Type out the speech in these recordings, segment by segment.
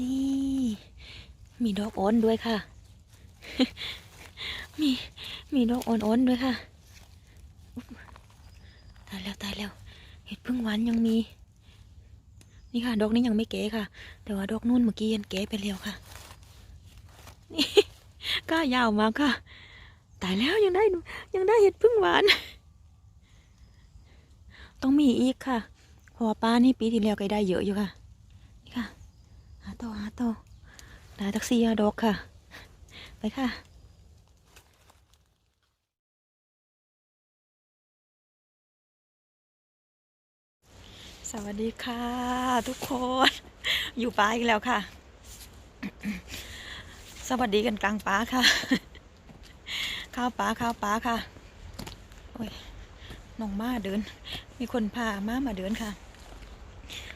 นี่ มีดอกอ้อนด้วยค่ะ มีมีดอกอ่อนๆด้วยค่ะตายแล้วตายแล้ว เห็ดพึ่งหวานยังมี นี่ค่ะ ดอกนี้ยังไม่เก๋ค่ะ แต่ว่าดอกนู่นเมื่อกี้ยังเก๋ไปแล้วค่ะ นี่ก้ายาวมากค่ะ ตายแล้วยังได้ยังได้เห็ดพึ่งหวาน ต้องมีอีกค่ะพราะว่าป้านี่ปีที่แล้วก็ได้เยอะอยู่ค่ะ ต่อหาต่อได้ตักซี่ดอกค่ะ ไปค่ะสวัสดีค่ะ ทุกคน อยู่ป่าอีกแล้วค่ะ สวัสดีกันกลางป่าค่ะ ข้าวป่าข้าวป่าค่ะโอ้ยน้องมาเดิน มีคนพามามาเดินค่ะ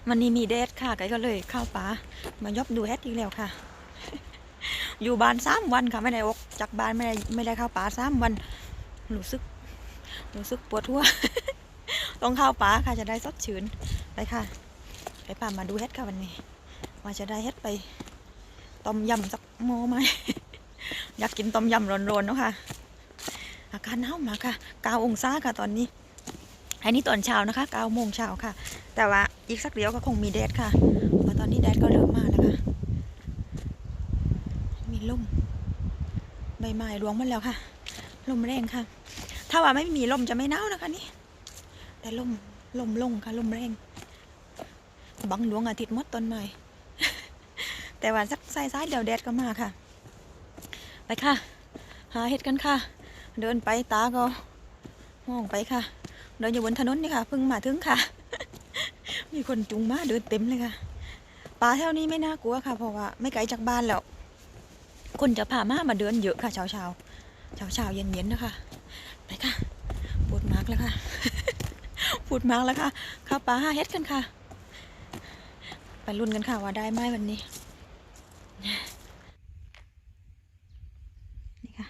วันนี้มีแดดค่ะไก่ก็เลยข้าวป่า มายอบดูแฮดอีกแล้วค่ะ อยู่บ้านสามวันค่ะไม่ได้ออกจากบ้านไม่ได้ไม่ได้เข้าป่าสามวันรู้สึกรู้สึกปวดหัวต้องเข้าป่าค่ะจะได้สดชื่นไปค่ะ ไปป่ามาดูเฮ็ดค่ะวันนี้ ว่าจะได้เฮ็ดไปต้มยำสักโมไหมอยากกินต้มยำร้อนๆเนาะค่ะ อากาศหนาวมากค่ะเก้าองศาค่ะตอนนี้อันนี้ตอนเช้านะคะเก้าโมงเช้าค่ะ แต่ว่าอีกสักเดียวก็คงมีแดดค่ะเพราะตอนนี้แดดก็เริ่มลมใบ ไม้รวงหมดแล้วค่ะ ลมแรงค่ะ ถ้าว่าไม่มีลมจะไม่หนาวนะคะนี่แต่ลมลมลงค่ะลมแรงบังดวงอาทิตย์มดต้นไม้แต่ว่าสักสายๆเดี๋ยวแดดก็มาค่ะ ไปค่ะ หาเห็ดกันค่ะ เดินไปตาก็มองไปค่ะ เดินอยู่บนถนนนี่ค่ะเพิ่งมาถึงค่ะ มีคนจุงมาเดินเต็มเลยค่ะป่าแถวนี้ไม่น่ากลัวค่ะ เพราะว่าไม่ไกลจากบ้านแล้ว คนจะพามามาเดินเยอะค่ะเช้าเช้าเช้าเช้าๆเย็นเย็นๆนะคะ ไปค่ะปวดมากแล้วค่ะพูดมากแล้วค่ะเข้าป่าหาเฮ็ดกันค่ะ ไปลุ้นกันค่ะว่าได้ไหมวันนี้นี่ค่ะ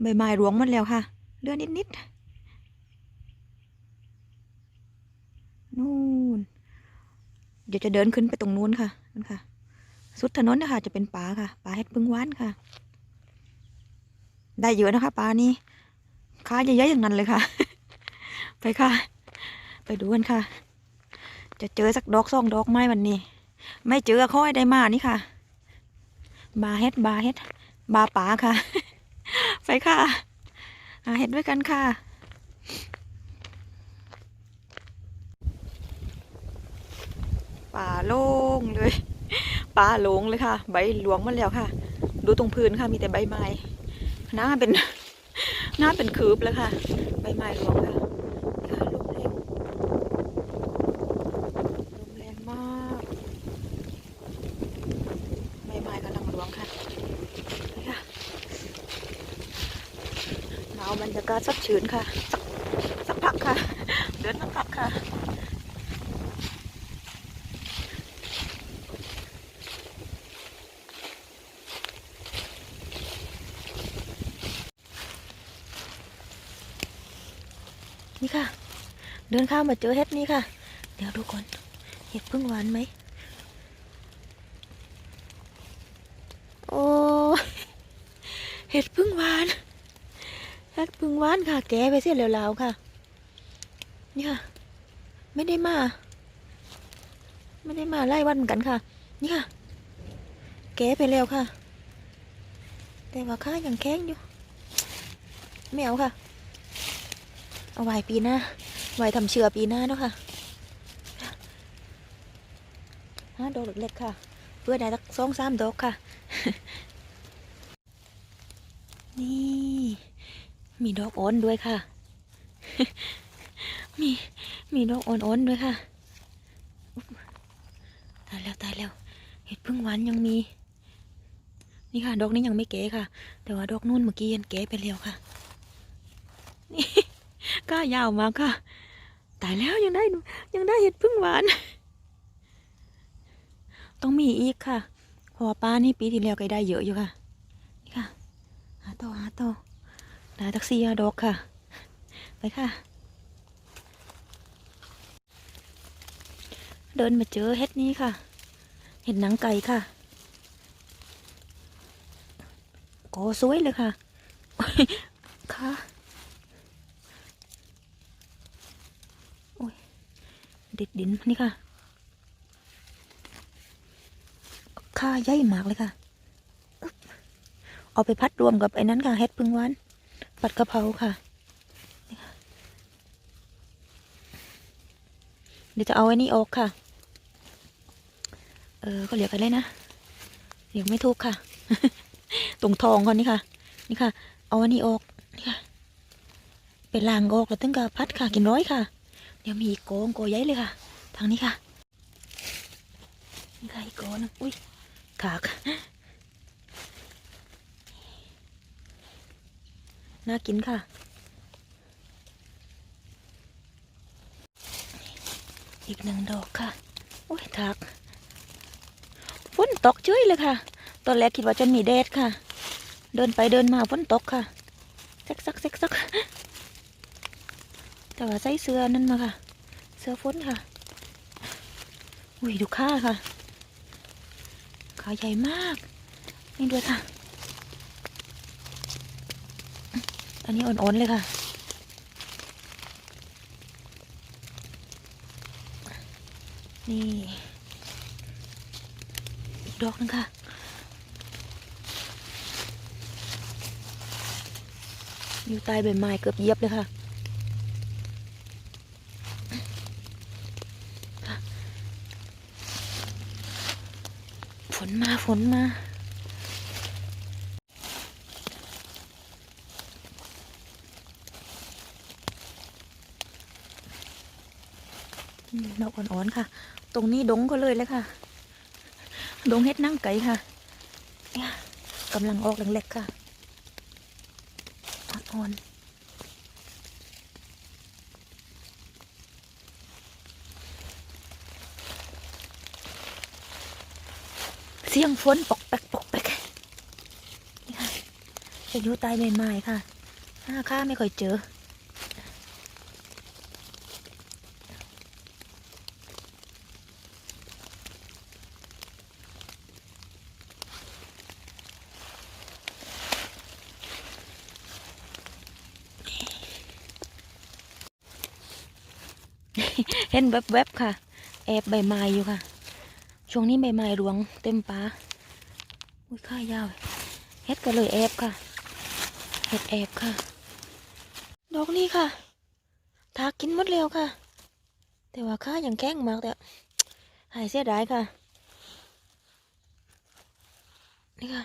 ใบไม้รวงหมดแล้วค่ะเลื่อนิดๆนู่นเดี๋ยวจะเดินขึ้นไปตรงนู้นค่ะนั่นค่ะ สุดถนนนะคะจะเป็นป่าค่ะป่าเฮ็ดพึ่งหวานค่ะ ได้เยอะนะคะป่านี้ค้าเยอะๆอย่างนั้นเลยค่ะ ไปค่ะ ไปดูกันค่ะ จะเจอสักดอกสองดอกไหมวันนี้ ไม่เจอค่อยได้มานี่ค่ะ บาเฮ็ดบาเฮ็ดบาป่าค่ะ ไปค่ะหาเห็ดด้วยกันค่ะป่าโล่งเลย ป่าโล่งเลยค่ะ ใบหลวงมาแล้วค่ะ ดูตรงพื้นค่ะมีแต่ใบไม้หน้าเป็นหน้าเป็นคืบแล้วค่ะ ใบไม้หลวงค่ะค่ะลมแรงลมแรงมากใบไม้กำลังหลวงค่ะนี่ค่ะหนาวบรรยากาศสดชื่นค่ะ สักสักพักค่ะ เดินสักพักค่ะ นี่ค่ะ เดินข้ามมาเจอเห็ดนี่ค่ะ เดี๋ยวดูก่อนเห็ดพึ่งหวานไหมโอ้เห็ดพึ่งหวานเห็ดพึ่งหวานค่ะ แกไปเสียแล้วๆค่ะ นี่ค่ะ ไม่ได้มาไม่ได้มาไล่วันเหมือนกันค่ะ นี่ค่ะ แกไปแล้วค่ะ แต่ว่าข้ายังแข็งอยู่ ไม่เอาค่ะ เอาไว้ปีหน้าไว้ทำเชือปีหน้าเนาะค่ะห้าดอกเล็กๆค่ะ เพื่อได้สักสองสามดอกค่ะ นี่มีดอกอ่อนด้วยค่ะ มีมีดอกอ่อนๆด้วยค่ะตายแล้วตายแล้วเห็ดพึ่งหวานยังมี นี่ค่ะ ดอกนี้ยังไม่เก๋ค่ะ แต่ว่าดอกนู่นเมื่อกี้ยังเก๋ไปแล้วค่ะ ก้ายาวมากค่ะ ตายแล้วยังได้ยังได้เห็ดพึ่งหวาน ต้องมีอีกค่ะเพราะว่าป้านี่ปีที่แล้วก็ได้เยอะอยู่ค่ะ นี่ค่ะ หาต่อหาต่อได้ตักซี่ดอกค่ะ ไปค่ะ เดินมาเจอเห็ดนี้ค่ะ เห็ดหนังไก่ค่ะโอ้สวยเลยค่ะ ค่ะโอ้ย เด็ดดินนี่ค่ะค่าใหญ่มากเลยค่ะ เอาไปพัดรวมกับไอ้นั้นค่ะเห็ดพึ่งหวานผัดกะเพราค่ะเดี๋ยวจะเอาไอ้นี่ออกค่ะ เออก็เหลือกันเลยนะเดี๋ยวไม่ถูกค่ะ ตรงทองเขานี่ค่ะ นี่ค่ะ เอาอันนี้ออก นี่ค่ะ เป็นลางออกแล้วตึงกับพัดค่ะ กินร้อยค่ะ เดี๋ยวมีอีกโกงโกใหญ่เลยค่ะ ทางนี้ค่ะ นี่ค่ะอีกโกนึงอุ้ยขากน่ากินค่ะ อีกหนึ่งดอกค่ะ อุ้ยถากฝนตกเฉยเลยค่ะ ตอนแรกคิดว่าจะมีแดดค่ะ เดินไปเดินมาฝนตกค่ะซ็กซักซ็กซัก แต่ว่าใส่เสื้อนั่นมาค่ะ เสื้อฝนค่ะ อุ้ยดูค่าค่ะ ขาใหญ่มาก นี่ด้วยค่ะ อันนี้อ่อนๆเลยค่ะนี่อีกดอกนึงค่ะ อยู่ใต้ใบไม้เกือบเยียบเลยค่ะ นมาฝนมาดอกอ่อนๆค่ะ ตรงนี้ดงก็เลยเลยค่ะ ดงเฮ็ดนั่งไก่ค่ะเนี่ยกำลังออกเล็กๆค่ะอ่อนๆ เสียงฝนปกแปกปกแปกนี่ค่ะจะอยู่ใต้ใบไม้ค่ะห้าข้าไม่ค่อยเจอเห็นแวบๆค่ะ แอบใบไม้อยู่ค่ะ ช่วงนี้ใบไม้รวงเต็มป่าอุ้ยข้ายาวเฮ็ดก็เลยแอบค่ะเฮ็ดแอบค่ะ ดอกนี้ค่ะทากินหมดแล้วค่ะ แต่ว่าข้ายังแข็งมากแต่หายเสียดายค่ะ นี่ค่ะ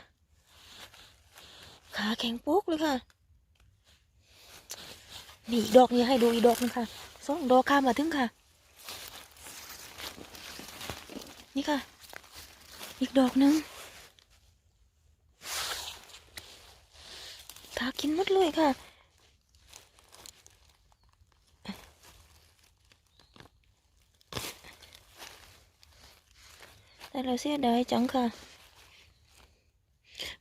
ขาแข็งปุ๊กเลยค่ะ นี่อีกดอกนี้ให้ดูอีกดอกนึงค่ะสองดอกข้ามาถึงค่ะ นี่ค่ะ อีกดอกหนึงทากินหมดเลยค่ะ แต่เราเสียดายจังค่ะ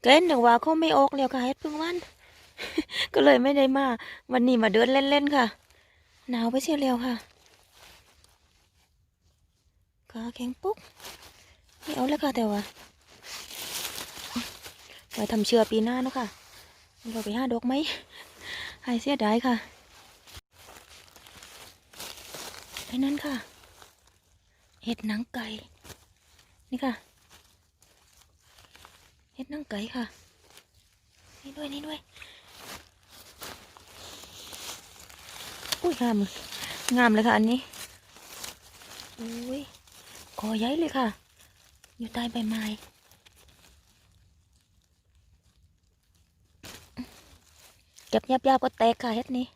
เกรนถึงว่าเขาไม่ออกแล้วค่ะเฮ็ดเพึ่งวัน ก็เลยไม่ได้มา วันนี้มาเดินเล่นๆค่ะ หนาวไปเสียแล้วค่ะ ขาแข็งปุ๊กไม่เอาแล้วค่ะแต่ว่าไว้ทำเชือปีหน้าเนาะค่ะเราไปห้าดอกไหมหายเสียดายค่ะไอ้นั่นค่ะเห็ดหนังไก่นี่ค่ะเห็ดหนังไก่ค่ะนี่ด้วยนี่ด้วยอุ้ยงามงามเลยค่ะอันนี้อุ้ย อใหญ่เลยค่ะ อยู่ใต้ใบไม้เก็บยับยับก็แตกค่ะเฮ็ดนี้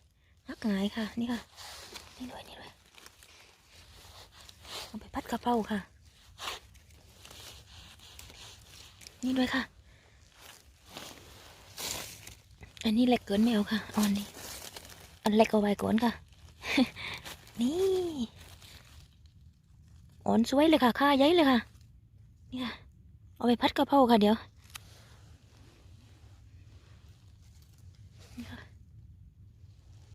หักหงายค่ะ นี่ค่ะ นี่ด้วยนี่ด้วยเอาไปพัดกระเพราค่ะ นี่ด้วยค่ะ อันนี้เล็กเกินไม่เอาค่ะอาอันนี้ อันเล็กเอาไว้ก่อนค่ะ นี่ อ่อนสวยเลยค่ะค่าใหญ่เลยค่ะ นี่ค่ะ เอาไปพัดกระเพราค่ะเดี๋ยว